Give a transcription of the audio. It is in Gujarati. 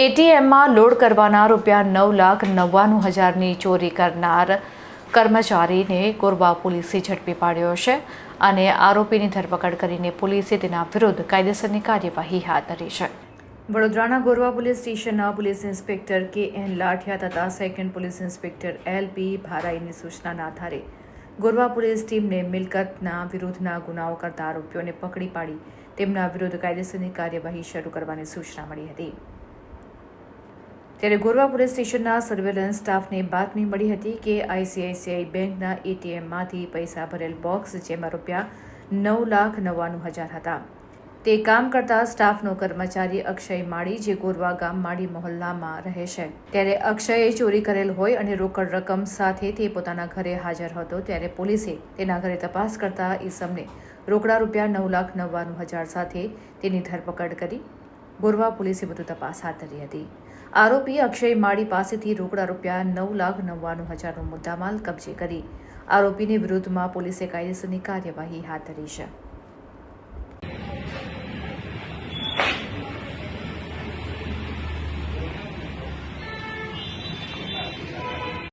એટીએમમાં લોડ કરવાના રૂપિયા નવ લાખ નવ્વાણું હજારની ચોરી કરનાર કર્મચારીને કોરબા પોલીસે ઝડપી પાડ્યો છે અને આરોપીની ધરપકડ કરીને પોલીસે તેના વિરુદ્ધ કાયદેસરની કાર્યવાહી હાથ ધરી છે. વડોદરાના ગોરવા પોલીસ સ્ટેશનના police inspector K N Lathiya તથા second police inspector L P ભારાઈની સૂચનાના આધારે ગોરવા પોલીસ ટીમને મિલકતના વિરુદ્ધના ગુનાઓ કરતા આરોપીઓને પકડી પાડી તેમના વિરુદ્ધ કાયદેસરની કાર્યવાહી શરૂ કરવાની સૂચના મળી હતી. ત્યારે ગોરવા પોલીસ સ્ટેશનના સર્વેલન્સ સ્ટાફને બાતમી મળી હતી કે આઈસીઆઈસીઆઈ બેંકના એટીએમમાંથી પૈસા ભરેલ બોક્સ જેમાં રૂપિયા નવ લાખ નવ્વાણું હજાર હતા. તે કામ કરતા સ્ટાફનો કર્મચારી અક્ષય માળી, જે ગોરવા ગામ માળી મહોલ્લામાં રહે છે. ત્યારે અક્ષયે ચોરી કરેલ હોય અને રોકડ રકમ સાથે તે પોતાના ઘરે હાજર હતો, ત્યારે પોલીસે તેના ઘરે તપાસ કરતા ઈસમને રોકડા રૂપિયા નવ લાખ નવ્વાણું હજાર સાથે તેની ધરપકડ કરી ગોરવા પોલીસે વધુ તપાસ હાથ ધરી હતી. આરોપી અક્ષય માળી પાસેથી રોકડા રૂપિયા નવ લાખ નવ્વાણું હજારનો મુદ્દામાલ કબજે કરી. આરોપીની વિરુદ્ધમાં પોલીસે કાયદેસરની કાર્યવાહી હાથ ધરી છે.